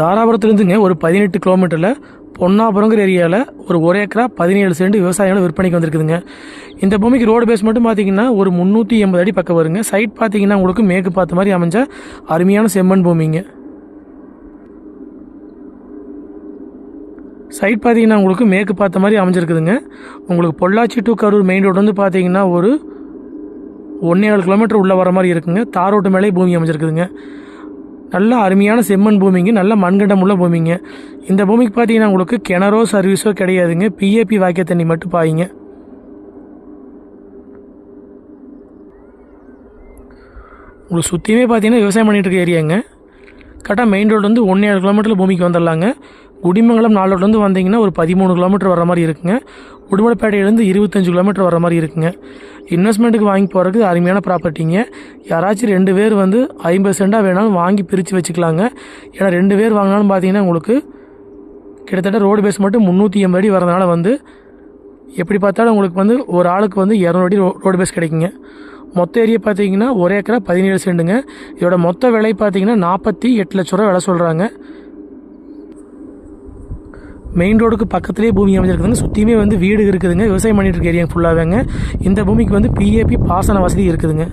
தாராபுரத்துலேருந்துங்க ஒரு பதினெட்டு கிலோமீட்டரில் பொன்னாபுரங்கிற ஏரியாவில் ஒரு ஒரு ஏக்கரா பதினேழு சென்ட் விவசாயிகள் விற்பனைக்கு வந்திருக்குதுங்க. இந்த பூமிக்கு ரோடு பேஸ் மட்டும் பார்த்தீங்கன்னா ஒரு முந்நூற்றி எண்பது அடி பக்கம் வருங்க. சைட் பார்த்தீங்கன்னா உங்களுக்கு மேற்கு பார்த்த மாதிரி அமைஞ்ச அருமையான செம்மண் பூமிங்க. சைட் பார்த்தீங்கன்னா உங்களுக்கு மேற்கு பார்த்த மாதிரி அமைஞ்சிருக்குதுங்க. உங்களுக்கு Pollachi to Karur main road வந்து பார்த்தீங்கன்னா ஒரு ஒன்றே ஏழு கிலோமீட்டர் உள்ளே வர மாதிரி இருக்குங்க. தார் ரோட்டு மேலே பூமி அமைஞ்சிருக்குதுங்க. நல்ல அருமையான செம்மண் பூமிங்க நல்ல மண்கண்டம் உள்ள பூமிங்க. இந்த பூமிக்கு பார்த்தீங்கன்னா உங்களுக்கு கிணறோ சர்வீஸோ கிடையாதுங்க. பிஏபி வாக்கிய தண்ணி மட்டும் பாயிங்க. உங்களுக்கு சுற்றியுமே பார்த்தீங்கன்னா விவசாயம் பண்ணிகிட்டு இருக்க ஏரியாங்க. கரெக்டாக மெயின் ரோடு வந்து ஒன்றே ஏழு கிலோமீட்டரில் பூமிக்கு வந்துடலாங்க. குடிமங்கலம் நாலு வந்தீங்கன்னா ஒரு பதிமூணு கிலோமீட்டர் வர மாதிரி இருக்குங்க. உடுமலைப்பேட்டையிலேருந்து இருபத்தஞ்சு கிலோமீட்டர் வர மாதிரி இருக்குங்க. இன்வெஸ்ட்மெண்ட்டுக்கு வாங்கி போகிறதுக்கு அருமையான ப்ராப்பர்ட்டிங்க யாராச்சும் ரெண்டு பேர் வந்து ஐம்பது சென்டாக வேணாலும் வாங்கி பிரித்து வச்சுக்கலாங்க. ஏன்னா ரெண்டு பேர் வாங்கினாலும் பார்த்தீங்கன்னா உங்களுக்கு கிட்டத்தட்ட ரோடு பேஸ் மட்டும் முந்நூற்றி எண்பது அடி வரதுனால வந்து எப்படி பார்த்தாலும் உங்களுக்கு வந்து ஒரு ஆளுக்கு வந்து இரநூறு அடி ரோ- ரோடு பேஸ் கிடைக்குங்க. மொத்த ஏரியா பார்த்தீங்கன்னா ஒரு ஏக்கரா பதினேழு செண்டுங்க. இதோட மொத்த விலை பார்த்தீங்கன்னா நாற்பத்தி எட்டு லட்ச ரூபா விலை சொல்கிறாங்க மெயின் ரோடுக்கு பக்கத்துலேயே பூமி அமைஞ்சிருக்குதுங்க. சுற்றியுமே வந்து வீடு இருக்குதுங்க. விவசாயம் பண்ணிட்டு இருக்க ஏரியா ஃபுல்லாகவேங்க இந்த பூமிக்கு வந்து பிஏபி பாசன வசதி இருக்குதுங்க.